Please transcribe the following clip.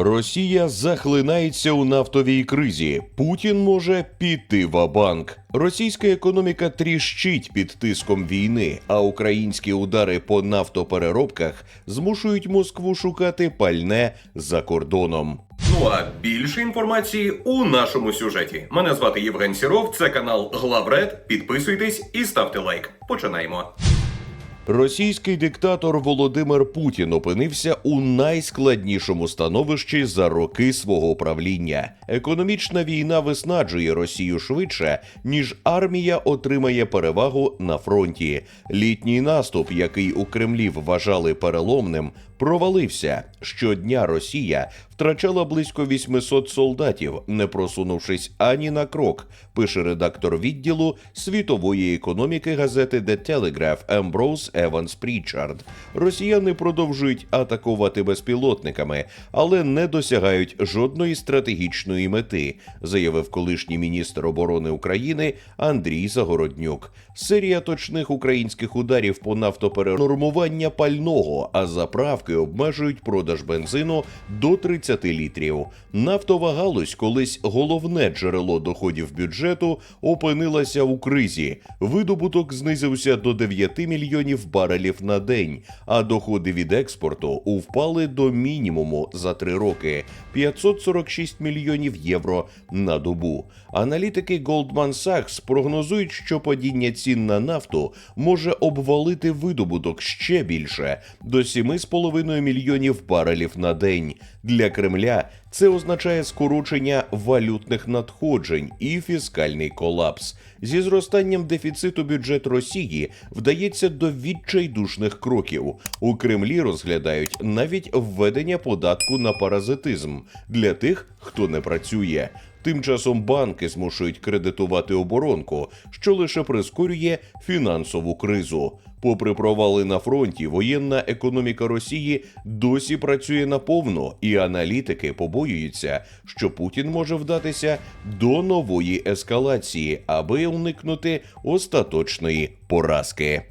Росія захлинається у нафтовій кризі. Путін може піти в банк Російська економіка тріщить під тиском війни, а українські удари по нафтопереробках змушують Москву шукати пальне за кордоном. Ну а більше інформації у нашому сюжеті. Мене звати Євген Сіров, це канал Главред. Підписуйтесь і ставте лайк. Починаємо. Російський диктатор Володимир Путін опинився у найскладнішому становищі за роки свого правління. Економічна війна виснаджує Росію швидше, ніж армія отримає перевагу на фронті. Літній наступ, який у Кремлі вважали переломним, провалився. Щодня Росія втрачала близько 800 солдатів, не просунувшись ані на крок. Пише редактор відділу світової економіки газети The Telegraph Емброуз Еванс Прічард. Росіяни продовжують атакувати безпілотниками, але не досягають жодної стратегічної мети, заявив колишній міністр оборони України Андрій Загороднюк. Серія точних українських ударів по нафтоперенормування пального, а заправки обмежують продаж бензину до 30 літрів. Нафтова галузь, колись головне джерело доходів бюджету, опинилася у кризі. Видобуток знизився до 9 мільйонів барелів на день, а доходи від експорту упали до мінімуму за три роки 546 мільйонів євро на добу. Аналітики Goldman Sachs прогнозують, що падіння цін на нафту може обвалити видобуток ще більше до 7,5 мільйонів барелів на день. Для Кремля це означає скорочення валютних надходжень і фіскальний колапс. Зі зростанням дефіциту бюджет Росії вдається до відчайдушних кроків. У Кремлі розглядають навіть введення податку на паразитизм для тих, хто не працює. Тим часом банки змушують кредитувати оборонку, що лише прискорює фінансову кризу. Попри провали на фронті, воєнна економіка Росії досі працює наповну, і аналітики побоюються, що Путін може вдатися до нової ескалації, аби уникнути остаточної поразки.